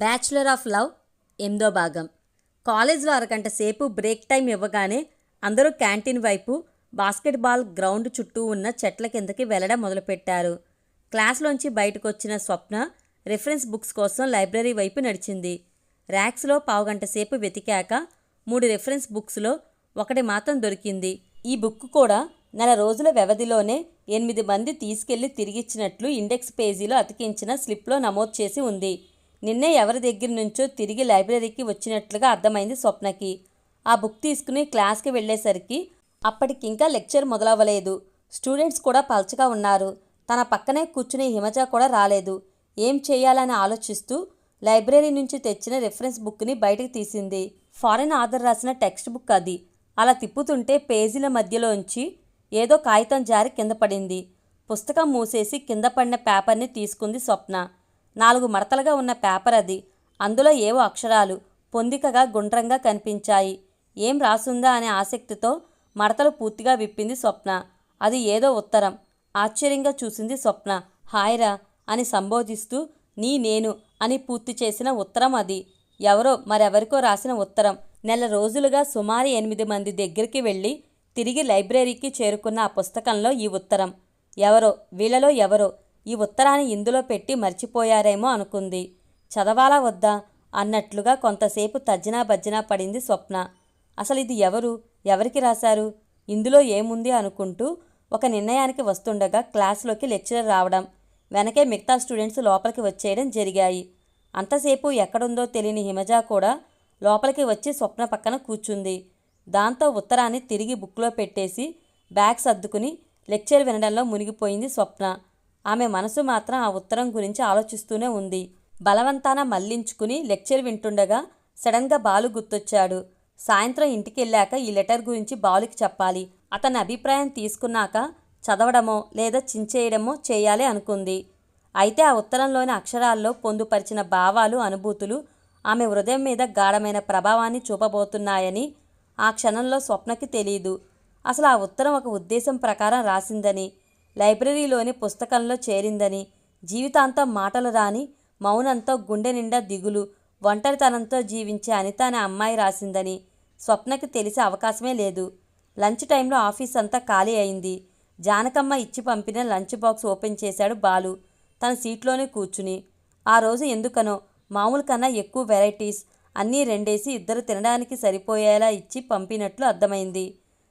Bachelor of love ఎనిమిదో భాగం. కాలేజ్లో అరగంట సేపు బ్రేక్ టైం ఇవ్వగానే అందరూ క్యాంటీన్ వైపు బాస్కెట్బాల్ గ్రౌండ్ చుట్టూ ఉన్న చెట్ల కిందకి వెళ్ళడం మొదలుపెట్టారు. క్లాస్లోంచి బయటకు వచ్చిన స్వప్న రిఫరెన్స్ బుక్స్ కోసం లైబ్రరీ వైపు నడిచింది. ర్యాక్స్లో పావుగంట సేపు వెతికాక మూడు రిఫరెన్స్ బుక్స్లో ఒకటి మాత్రం దొరికింది. ఈ బుక్ కూడా నెల రోజుల వ్యవధిలోనే ఎనిమిది మంది తీసుకెళ్ళి తిరిగిచ్చినట్లు ఇండెక్స్ పేజీలో అతికించిన స్లిప్లో నమోదు చేసి ఉంది. నిన్నే ఎవరి దగ్గర నుంచో తిరిగి లైబ్రరీకి వచ్చినట్లుగా అర్థమైంది స్వప్నకి. ఆ బుక్ తీసుకుని క్లాస్కి వెళ్ళేసరికి అప్పటికింకా లెక్చర్ మొదలవ్వలేదు. స్టూడెంట్స్ కూడా పల్చగా ఉన్నారు. తన పక్కనే కూర్చునే హిమజ కూడా రాలేదు. ఏం చేయాలని ఆలోచిస్తూ లైబ్రరీ నుంచి తెచ్చిన రిఫరెన్స్ బుక్ని బయటకు తీసింది. ఫారెన్ ఆథర్ రాసిన టెక్స్ట్ బుక్ అది. అలా తిప్పుతుంటే పేజీల మధ్యలోంచి ఏదో కాగితం జారి కింద పడింది. పుస్తకం మూసేసి కింద పడిన పేపర్ని తీసుకుంది స్వప్న. నాలుగు మడతలుగా ఉన్న పేపర్ అది. అందులో ఏవో అక్షరాలు పొందికగా గుండ్రంగా కనిపించాయి. ఏం రాసుందా అనే ఆసక్తితో మడతలు పూర్తిగా విప్పింది స్వప్న. అది ఏదో ఉత్తరం. ఆశ్చర్యంగా చూసింది స్వప్న. హాయ్రా! అని సంబోధిస్తూ నీ నేను అని పూర్తి చేసిన ఉత్తరం అది. ఎవరో మరెవరికో రాసిన ఉత్తరం. నెల రోజులుగా సుమారు ఎనిమిది మంది దగ్గరికి వెళ్ళి తిరిగి లైబ్రరీకి చేరుకున్న ఆ పుస్తకంలో ఈ ఉత్తరం. ఎవరో వీళ్ళలో ఎవరో ఈ ఉత్తరాన్ని ఇందులో పెట్టి మర్చిపోయారేమో అనుకుంది. చదవాలా వద్దా? అన్నట్లుగా కొంతసేపు తజ్జనా బజ్జనా పడింది స్వప్న. అసలు ఇది ఎవరు? ఎవరికి రాశారు? ఇందులో ఏముంది అనుకుంటూ ఒక నిర్ణయానికి వస్తుండగా క్లాస్లోకి లెక్చరర్ రావడం వెనకే మిగతా స్టూడెంట్స్ లోపలికి వచ్చేయడం జరిగాయి. అంతసేపు ఎక్కడుందో తెలియని హిమజ కూడా లోపలికి వచ్చి స్వప్న పక్కన కూర్చుంది. దాంతో ఉత్తరాన్ని తిరిగి బుక్లో పెట్టేసి బ్యాగ్ సర్దుకుని లెక్చర్ వినడంలో మునిగిపోయింది స్వప్న. ఆమె మనసు మాత్రం ఆ ఉత్తరం గురించి ఆలోచిస్తూనే ఉంది. బలవంతాన మళ్ళించుకుని లెక్చర్ వింటుండగా సడన్గా బాలు గుర్తొచ్చాడు. సాయంత్రం ఇంటికి వెళ్ళాక ఈ లెటర్ గురించి బాలుకి చెప్పాలి. అతని అభిప్రాయం తీసుకున్నాక చదవడమో లేదా చించేయడమో చేయాలి అనుకుంది. అయితే ఆ ఉత్తరంలోని అక్షరాల్లో పొందుపరిచిన భావాలు అనుభూతులు ఆమె హృదయం మీద గాఢమైన ప్రభావాన్ని చూపబోతున్నాయని ఆ క్షణంలో స్వప్నకి తెలియదు అసలు ఆ ఉత్తరం ఒక ఉద్దేశం ప్రకారం రాసిందని లైబ్రరీలోని పుస్తకంలో చేరిందని జీవితాంతం మాటలు రాని మౌనంతో గుండె నిండా దిగులు ఒంటరితనంతో జీవించే అనిత అనే అమ్మాయి రాసిందని స్వప్నకి తెలిసే అవకాశమే లేదు. లంచ్ టైంలో ఆఫీస్ అంతా ఖాళీ అయింది. జానకమ్మ ఇచ్చి పంపిన లంచ్ బాక్స్ ఓపెన్ చేశాడు బాలు తన సీట్లోనే కూర్చుని. ఆ రోజు ఎందుకనో మామూలు కన్నా ఎక్కువ వెరైటీస్ అన్నీ రెండేసి ఇద్దరు తినడానికి సరిపోయేలా ఇచ్చి పంపినట్లు అర్థమైంది.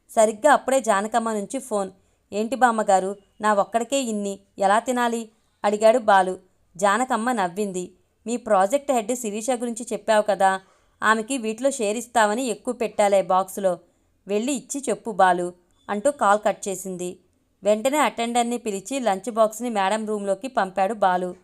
సరిగ్గా అప్పుడే జానకమ్మ నుంచి ఫోన్ ఏంటి బామ్మగారు? నా ఒక్కడికే ఇన్ని. ఎలా తినాలి? అడిగాడు బాలు. జానకమ్మ నవ్వింది. మీ ప్రాజెక్ట్ హెడ్ శిరీష గురించి చెప్పావు కదా. ఆమెకి వీటిలో షేర్ ఇస్తావని ఎక్కువ పెట్టాలే బాక్సులో. వెళ్ళి ఇచ్చి చెప్పు బాలు అంటూ కాల్ కట్ చేసింది. వెంటనే అటెండర్ని పిలిచి లంచ్ బాక్స్ని మేడం రూమ్లోకి పంపాడు బాలు.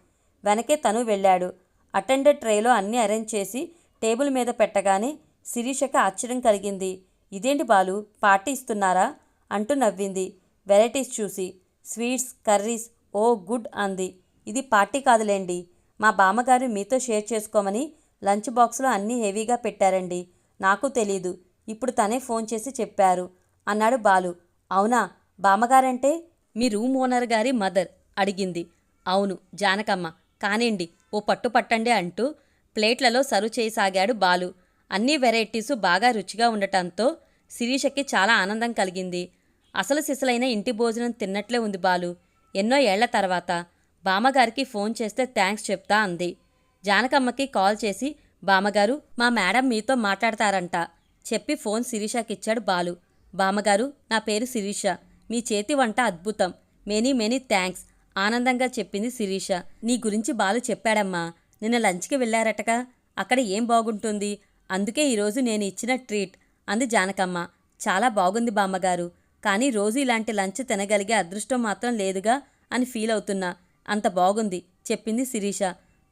వెనకే తను వెళ్ళాడు. అటెండర్ ట్రేలో అన్నీ అరేంజ్ చేసి టేబుల్ మీద పెట్టగానే శిరీషకి ఆశ్చర్యం కలిగింది. ఇదేంటి బాలు? పార్టీ ఇస్తున్నారా? అంటూ నవ్వింది. వెరైటీస్ చూసి స్వీట్స్ కర్రీస్ ఓ గుడ్ అంది. ఇది పార్టీ కాదులేండి. మా బామ్మగారు మీతో షేర్ చేసుకోమని లంచ్ బాక్స్లో అన్నీ హెవీగా పెట్టారండి. నాకు తెలీదు. ఇప్పుడు తనే ఫోన్ చేసి చెప్పారు. అన్నాడు బాలు. అవునా? బామ్మగారంటే? మీ రూమ్ ఓనర్ గారి మదర్ అడిగింది. అవును జానకమ్మ. కానివ్వండి ఓ పట్టు పట్టండి అంటూ ప్లేట్లలో సర్వ్ చేయసాగాడు బాలు. అన్ని వెరైటీసు బాగా రుచిగా ఉండటంతో శిరీషకి చాలా ఆనందం కలిగింది. అసలు సిసలైన ఇంటి భోజనం తిన్నట్లే ఉంది బాలు. ఎన్నో ఏళ్ళ తర్వాత బామ్మగారికి ఫోన్ చేస్తే థ్యాంక్స్ చెప్తా అంది. జానకమ్మకి కాల్ చేసి బామ్మగారు మా మేడం మీతో మాట్లాడతారంట చెప్పి ఫోన్ శిరీషకిచ్చాడు బాలు. బామ్మగారు నా పేరు శిరీష. మీ చేతి వంట అద్భుతం. మెనీ మెనీ థ్యాంక్స్ ఆనందంగా చెప్పింది శిరీష. నీ గురించి బాలు చెప్పాడమ్మా. నిన్న లంచ్కి వెళ్ళారటగా? అక్కడ ఏం బాగుంటుంది? అందుకే ఈరోజు నేను ఇచ్చిన ట్రీట్ అంది జానకమ్మ. చాలా బాగుంది బామ్మగారు. కానీ రోజు ఇలాంటి లంచ్ తినగలిగే అదృష్టం మాత్రం లేదుగా అని ఫీల్ అవుతున్నా. అంత బాగుంది చెప్పింది శిరీష.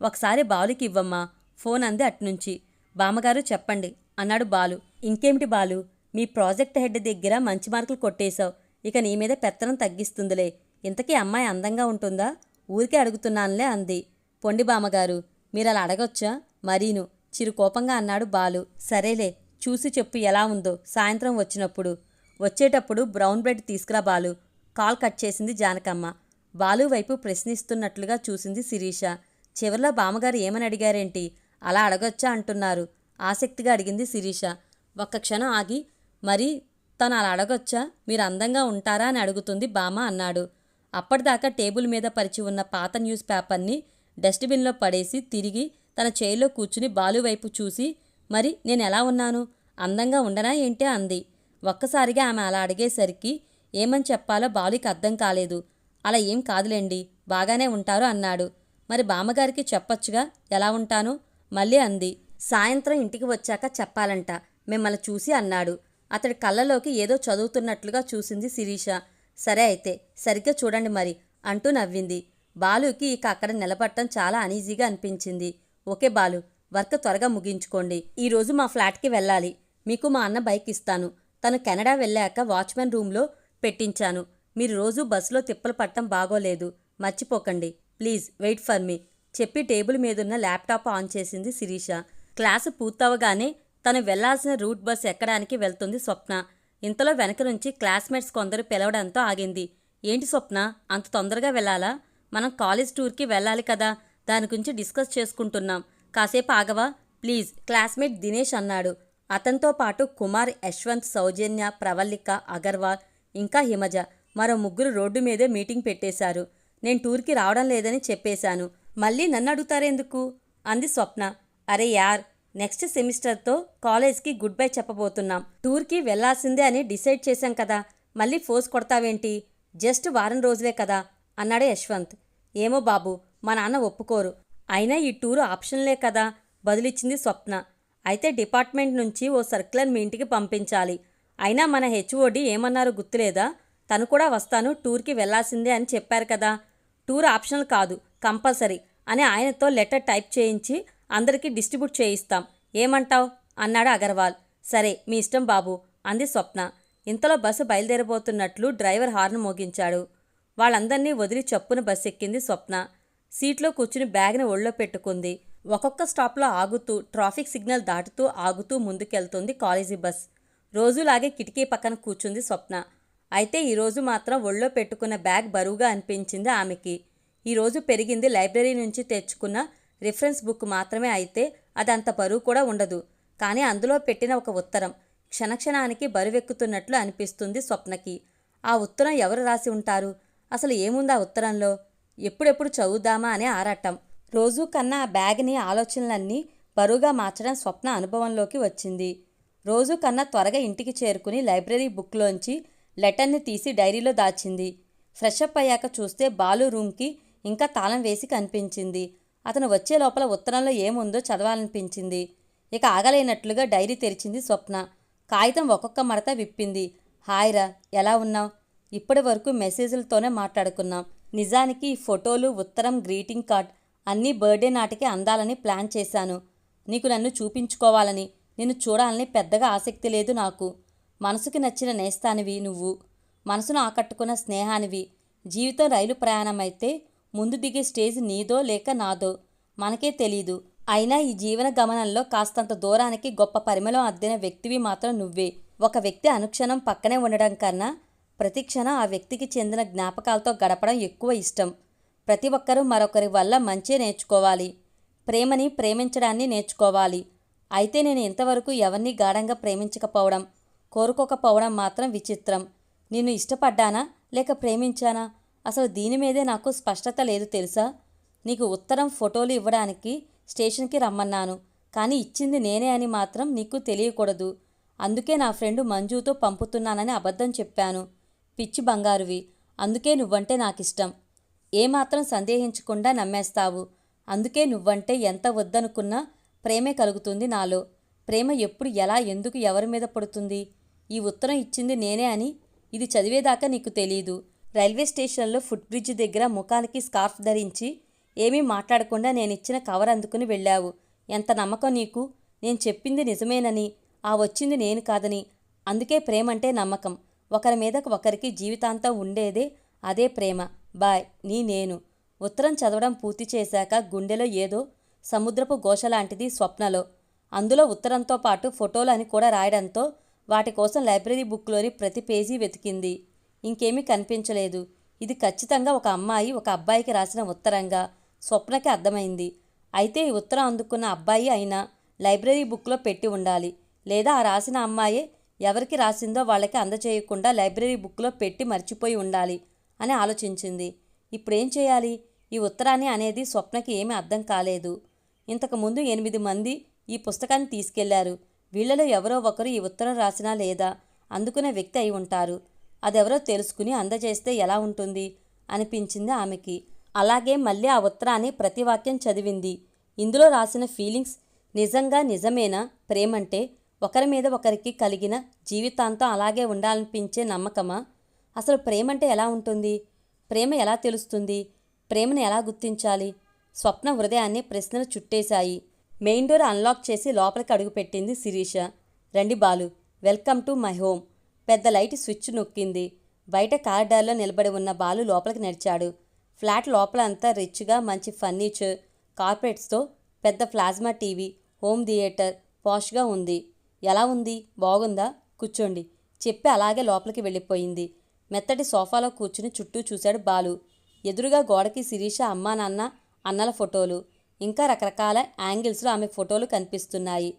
ఒకసారి బాలుకి ఇవ్వమ్మా ఫోన్ అంది అట్నుంచి. బామ్మగారు చెప్పండి అన్నాడు బాలు. ఇంకేమిటి బాలు మీ ప్రాజెక్ట్ హెడ్ దగ్గర మంచి మార్కులు కొట్టేశావు. ఇక నీ మీద పెత్తనం తగ్గిస్తుందిలే. ఇంతకీ అమ్మాయి అందంగా ఉంటుందా? ఊరికే అడుగుతున్నానులే అంది. పొండి బామ్మగారు మీరు అలా అడగొచ్చా? మరీను చిరు కోపంగా అన్నాడు బాలు. సరేలే చూసి చెప్పు ఎలా ఉందో. సాయంత్రం వచ్చినప్పుడు. వచ్చేటప్పుడు బ్రౌన్ బ్రెడ్ తీసుకురా బాలు. కాల్ కట్ చేసింది జానకమ్మ. బాలు వైపు ప్రశ్నిస్తున్నట్లుగా చూసింది శిరీష. చివరిలో బామ్మగారు ఏమని అడిగారేంటి? అలా అడగొచ్చా అంటున్నారు. ఆసక్తిగా అడిగింది శిరీష. ఒక్క క్షణం ఆగి మరి తను అలా అడగొచ్చా? మీరు అందంగా ఉంటారా అని అడుగుతుంది బామ అన్నాడు. అప్పటిదాకా టేబుల్ మీద పరిచి ఉన్న పాత న్యూస్ పేపర్ని డస్ట్బిన్లో పడేసి తిరిగి తన చేయిలో కూర్చుని బాలు వైపు చూసి మరి నేను ఎలా ఉన్నాను? అందంగా ఉండనా ఏంటి? అంది. ఒక్కసారిగా ఆమె అలా అడిగేసరికి ఏమని చెప్పాలో బాలుకి అర్థం కాలేదు. అలా ఏం కాదులేండి బాగానే ఉంటారు అన్నాడు. మరి బామ్మగారికి చెప్పొచ్చుగా ఎలా ఉంటాను? మళ్ళీ అంది. సాయంత్రం ఇంటికి వచ్చాక చెప్పాలంట మిమ్మల్ని చూసి అన్నాడు. అతడి కళ్ళలోకి ఏదో చదువుతున్నట్లుగా చూసింది శిరీష. సరే అయితే సరిగ్గా చూడండి మరి అంటూ నవ్వింది. బాలుకి ఇక అక్కడ నిలబడటం చాలా అనీజీగా అనిపించింది. ఓకే బాలు వర్క్ త్వరగా ముగించుకోండి. ఈరోజు మా ఫ్లాట్కి వెళ్ళాలి. మీకు మా అన్న బైక్ ఇస్తాను. తను కెనడా వెళ్ళాక వాచ్మెన్ రూమ్లో పెట్టించాను. మీరు రోజు బస్సులో తిప్పలు పట్టడం బాగోలేదు. మర్చిపోకండి. Please wait for me. చెప్పి టేబుల్ మీదున్న ల్యాప్టాప్ ఆన్ చేసింది శిరీష. క్లాసు పూర్తవగానే తను వెళ్ళాల్సిన రూట్ బస్ ఎక్కడానికి వెళ్తుంది స్వప్న. ఇంతలో వెనక నుంచి క్లాస్మేట్స్ కొందరు పిలవడంతో ఆగింది. ఏంటి స్వప్న? అంత తొందరగా వెళ్ళాలా? మనం కాలేజ్ టూర్కి వెళ్ళాలి కదా. దాని గురించి డిస్కస్ చేసుకుంటున్నాం. కాసేపు ఆగవా? ప్లీజ్ క్లాస్మేట్ దినేష్ అన్నాడు. అతనితో పాటు కుమార్ యశ్వంత్ సౌజన్య ప్రవల్లిక అగర్వాల్ ఇంకా హిమజ మరో ముగ్గురు రోడ్డు మీదే మీటింగ్ పెట్టేశారు. నేను టూర్కి రావడం లేదని చెప్పేశాను. మళ్ళీ నన్ను అడుగుతారెందుకు? అంది స్వప్న. అరే యార్ నెక్స్ట్ సెమిస్టర్తో కాలేజ్కి గుడ్ బై చెప్పబోతున్నాం. టూర్కి వెళ్ళాల్సిందే అని డిసైడ్ చేశాం కదా. మళ్ళీ ఫోర్స్ కొడతావేంటి? జస్ట్ వారం రోజులే కదా అన్నాడు యశ్వంత్. ఏమో బాబు మా నాన్న ఒప్పుకోరు. అయినా ఈ టూరు ఆప్షన్లే కదా బదులిచ్చింది స్వప్న. అయితే డిపార్ట్మెంట్ నుంచి ఓ సర్క్యులర్ మీ ఇంటికి పంపించాలి. అయినా మన హెచ్ఓడి ఏమన్నారో గుర్తులేదా? తను కూడా వస్తాను టూర్కి వెళ్ళాల్సిందే అని చెప్పారు కదా. టూర్ ఆప్షనల్ కాదు కంపల్సరీ అని ఆయనతో లెటర్ టైప్ చేయించి అందరికీ డిస్ట్రిబ్యూట్ చేయిస్తాం. ఏమంటావ్? అన్నాడు అగర్వాల్. సరే మీ ఇష్టం బాబు అంది స్వప్న. ఇంతలో బస్సు బయలుదేరబోతున్నట్లు డ్రైవర్ హార్న్ మోగించాడు. వాళ్ళందర్నీ వదిలి చప్పున బస్సు ఎక్కింది స్వప్న. సీట్లో కూర్చుని బ్యాగ్ని ఒళ్ళో పెట్టుకుంది. ఒక్కొక్క స్టాప్లో ఆగుతూ ట్రాఫిక్ సిగ్నల్ దాటుతూ ఆగుతూ ముందుకెళ్తుంది కాలేజీ బస్. రోజులాగే కిటికీ పక్కన కూర్చుంది స్వప్న. అయితే ఈరోజు మాత్రం ఒళ్ళో పెట్టుకున్న బ్యాగ్ బరువుగా అనిపించింది ఆమెకి. ఈరోజు పెరిగింది లైబ్రరీ నుంచి తెచ్చుకున్న రిఫరెన్స్ బుక్ మాత్రమే అయితే అది అంత బరువు కూడా ఉండదు. కానీ అందులో పెట్టిన ఒక ఉత్తరం క్షణక్షణానికి బరువెక్కుతున్నట్లు అనిపిస్తుంది స్వప్నకి. ఆ ఉత్తరం ఎవరు రాసి ఉంటారు? అసలు ఏముంది ఆ ఉత్తరంలో? ఎప్పుడెప్పుడు చదువుదామా అనే ఆరాటం. రోజు కన్నా ఆ బ్యాగ్ని ఆలోచనలన్నీ బరువుగా మార్చడం స్వప్న అనుభవంలోకి వచ్చింది. రోజు కన్నా త్వరగా ఇంటికి చేరుకుని లైబ్రరీ బుక్లోంచి లెటర్ని తీసి డైరీలో దాచింది. ఫ్రెషప్ అయ్యాక చూస్తే బాలు రూమ్కి ఇంకా తాళం వేసి కనిపించింది. అతను వచ్చే లోపల ఉత్తరంలో ఏముందో చదవాలనిపించింది. ఇక ఆగలేనట్లుగా డైరీ తెరిచింది స్వప్న. కాగితం ఒక్కొక్క మడత విప్పింది. హాయ్రా ఎలా ఉన్నావు? ఇప్పటి వరకు మెసేజ్లతోనే మాట్లాడుకున్నాం. నిజానికి ఈ ఫోటోలు ఉత్తరం గ్రీటింగ్ కార్డ్ అన్నీ బర్త్డే నాటికి అందాలని ప్లాన్ చేశాను. నీకు నన్ను చూపించుకోవాలని. నిన్ను చూడాలని పెద్దగా ఆసక్తి లేదు నాకు. మనసుకి నచ్చిన నేస్తానివి నువ్వు. మనసును ఆకట్టుకున్న స్నేహానివి. జీవితం రైలు ప్రయాణం అయితే ముందు దిగే స్టేజ్ నీదో లేక నాదో మనకే తెలీదు. అయినా ఈ జీవన గమనంలో కాస్తంత దూరానికి గొప్ప పరిమళం అద్దిన వ్యక్తివి మాత్రం నువ్వే. ఒక వ్యక్తి అనుక్షణం పక్కనే ఉండడం కన్నా ప్రతిక్షణ ఆ వ్యక్తికి చెందిన జ్ఞాపకాలతో గడపడం ఎక్కువ ఇష్టం. ప్రతి ఒక్కరూ మరొకరి వల్ల మంచి నేర్చుకోవాలి. ప్రేమని ప్రేమించడాన్ని నేర్చుకోవాలి. అయితే నేను ఇంతవరకు ఎవరిని గాఢంగా ప్రేమించకపోవడం కోరుకోకపోవడం మాత్రం విచిత్రం. నిన్ను ఇష్టపడ్డానా? లేక ప్రేమించానా? అసలు దీని మీదే నాకు స్పష్టత లేదు తెలుసా? నీకు ఉత్తరం ఫోటోలు ఇవ్వడానికి స్టేషన్కి రమ్మన్నాను. కానీ ఇచ్చింది నేనే అని మాత్రం నీకు తెలియకూడదు. అందుకే నా ఫ్రెండు మంజుతో పంపుతున్నానని అబద్ధం చెప్పాను. పిచ్చి బంగారువి. అందుకే నువ్వంటే నాకిష్టం. ఏమాత్రం సందేహించకుండా నమ్మేస్తావు. అందుకే నువ్వంటే ఎంత వద్దనుకున్నా ప్రేమే కలుగుతుంది నాలో. ప్రేమ ఎప్పుడు ఎలా ఎందుకు ఎవరి మీద పడుతుంది? ఈ ఉత్తరం ఇచ్చింది నేనే అని ఇది చదివేదాకా నీకు తెలియదు రైల్వే స్టేషన్లో ఫుట్ బ్రిడ్జ్ దగ్గర ముఖానికి స్కార్ఫ్ ధరించి ఏమీ మాట్లాడకుండా నేనిచ్చిన కవర్ అందుకుని వెళ్ళావు. ఎంత నమ్మకం నీకు? నేను చెప్పింది నిజమేనని ఆ వచ్చింది నేను కాదని. అందుకే ప్రేమంటే నమ్మకం. ఒకరి మీద ఒకరికి జీవితాంతం ఉండేదే అదే ప్రేమ. బాయ్. నీ నేను. ఉత్తరం చదవడం పూర్తి చేశాక గుండెలో ఏదో సముద్రపు ఘోష లాంటిది స్వప్నలో. అందులో ఉత్తరంతో పాటు ఫోటోలు అని కూడా రాయడంతో వాటి కోసం లైబ్రరీ బుక్లోని ప్రతి పేజీ వెతికింది. ఇంకేమీ కనిపించలేదు. ఇది ఖచ్చితంగా ఒక అమ్మాయి ఒక అబ్బాయికి రాసిన ఉత్తరంగా స్వప్నకి అర్థమైంది. అయితే ఈ ఉత్తరం అందుకున్న అబ్బాయి అయినా లైబ్రరీ బుక్లో పెట్టి ఉండాలి. లేదా ఆ రాసిన అమ్మాయే ఎవరికి రాసిందో వాళ్ళకి అందచేయకుండా లైబ్రరీ బుక్లో పెట్టి మర్చిపోయి ఉండాలి. అని ఆలోచించింది. ఇప్పుడేం చేయాలి? ఈ ఉత్తరాన్ని అనేది స్వప్నకి ఏమీ అర్థం కాలేదు. ఇంతకుముందు ఎనిమిది మంది ఈ పుస్తకాన్ని తీసుకెళ్ళారు. వీళ్ళలో ఎవరో ఒకరు ఈ ఉత్తరం రాసినా లేదా అందుకునే వ్యక్తి అయి ఉంటారు. అదెవరో తెలుసుకుని అందజేస్తే ఎలా ఉంటుంది? అనిపించింది ఆమెకి. అలాగే మళ్ళీ ఆ ఉత్తరాన్ని ప్రతి వాక్యం చదివింది. ఇందులో రాసిన ఫీలింగ్స్ నిజంగా నిజమేనా? ప్రేమంటే ఒకరి మీద ఒకరికి కలిగిన జీవితాంతం అలాగే ఉండాలనిపించే నమ్మకమా? అసలు ప్రేమంటే ఎలా ఉంటుంది? ప్రేమ ఎలా తెలుస్తుంది? ప్రేమను ఎలా గుర్తించాలి? స్వప్న హృదయాన్ని ప్రశ్నలు చుట్టేశాయి. మెయిన్ డోర్ అన్లాక్ చేసి లోపలికి అడుగుపెట్టింది శిరీష. రండి Balu welcome to my home. పెద్ద లైట్ స్విచ్ నొక్కింది. బయట కారిడార్లో నిలబడి ఉన్న బాలు లోపలికి నడిచాడు. ఫ్లాట్ లోపల అంతా రిచ్గా మంచి ఫర్నిచర్ కార్పెట్స్తో పెద్ద ప్లాస్మా టీవీ హోమ్ థియేటర్ పాష్గా ఉంది. ఎలా ఉంది? బాగుందా? కూర్చోండి. చెప్పి అలాగే లోపలికి వెళ్ళిపోయింది. మెత్తటి సోఫాలో కూర్చుని చుట్టూ చూశాడు బాలు. ఎదురుగా గోడకి శిరీష అమ్మా నాన్న అన్నల ఫోటోలు. ఇంకా రకరకాల యాంగిల్స్లో ఆమె ఫోటోలు కనిపిస్తున్నాయి.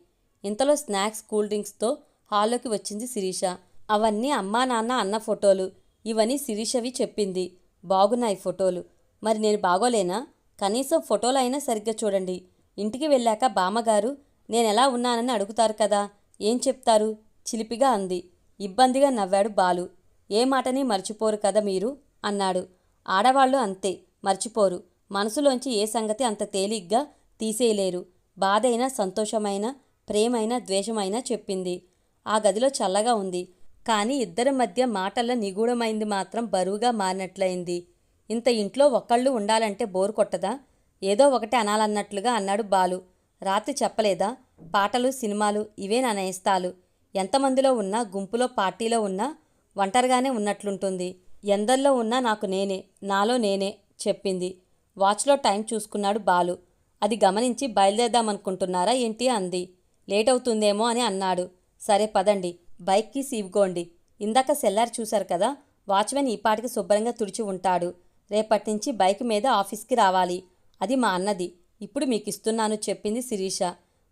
ఇంతలో స్నాక్స్ కూల్ డ్రింక్స్తో హాల్లోకి వచ్చింది శిరీష. అవన్నీ అమ్మా నాన్న అన్న ఫోటోలు. ఇవన్నీ శిరీషవి చెప్పింది. బాగున్నాయి ఫోటోలు. మరి నేను బాగోలేనా? కనీసం ఫోటోలు అయినా సరిగ్గా చూడండి. ఇంటికి వెళ్ళాక బామ్మగారు నేనెలా ఉన్నానని అడుగుతారు కదా? ఏం చెప్తారు? చిలిపిగా అంది. ఇబ్బందిగా నవ్వాడు బాలు. ఏ మాటని మర్చిపోరు కదా మీరు? అన్నాడు. ఆడవాళ్ళు అంతే మర్చిపోరు. మనసులోంచి ఏ సంగతి అంత తేలిగ్గా తీసేయలేరు. బాధైనా సంతోషమైన ప్రేమైన ద్వేషమైనా చెప్పింది. ఆ గదిలో చల్లగా ఉంది. కానీ ఇద్దరి మధ్య మాటల నిగూఢమైంది మాత్రం బరువుగా మారినట్లయింది. ఇంత ఇంట్లో ఒక్కళ్ళు ఉండాలంటే బోరు కొట్టదా? ఏదో ఒకటి అనాలన్నట్లుగా అన్నాడు బాలు. రాత్రి చెప్పలేదా? పాటలు సినిమాలు ఇవే నా నేస్తాలు. ఎంతమందిలో ఉన్నా గుంపులో పార్టీలో ఉన్నా ఒంటరిగానే ఉన్నట్లుంటుంది. ఎందరిలో ఉన్నా నాకు నేనే నాలో నేనే చెప్పింది. వాచ్లో టైం చూసుకున్నాడు బాలు. అది గమనించి బయలుదేరదామనుకుంటున్నారా ఏంటి అంది. లేట్ అవుతుందేమో అని అన్నాడు. సరే పదండి బైక్కి సీవ్గోండి ఇందాక సెల్లార్ చూశారు కదా వాచ్మెన్ ఈ పాటికి శుభ్రంగా తుడిచి ఉంటాడు. రేపటి నుంచి బైక్ మీద ఆఫీస్కి రావాలి. అది మా అన్నది. ఇప్పుడు మీకు ఇస్తున్నాను చెప్పింది శిరీష.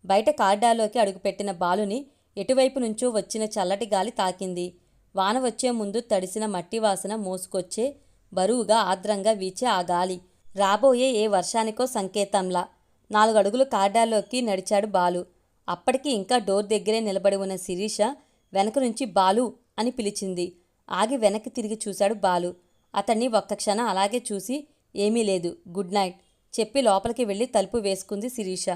బయట కార్డాలోకి అడుగుపెట్టిన బాలుని ఎటువైపు నుంచో వచ్చిన చల్లటి గాలి తాకింది. వాన వచ్చే ముందు తడిసిన మట్టి వాసన మోసుకొచ్చే బరువుగా ఆద్రంగా వీచే ఆ గాలి. రాబోయే ఏ వర్షానికో సంకేతంలా. నాలుగు అడుగులు నడిచాడు బాలు. అప్పటికి ఇంకా డోర్ దగ్గరే నిలబడి ఉన్న శిరీష వెనక నుంచి బాలు అని పిలిచింది. ఆగి వెనక్కి తిరిగి చూశాడు బాలు. అతన్ని ఒక్క క్షణం అలాగే చూసి ఏమీ లేదు గుడ్ నైట్ చెప్పి లోపలికి వెళ్ళి తలుపు వేసుకుంది శిరీష.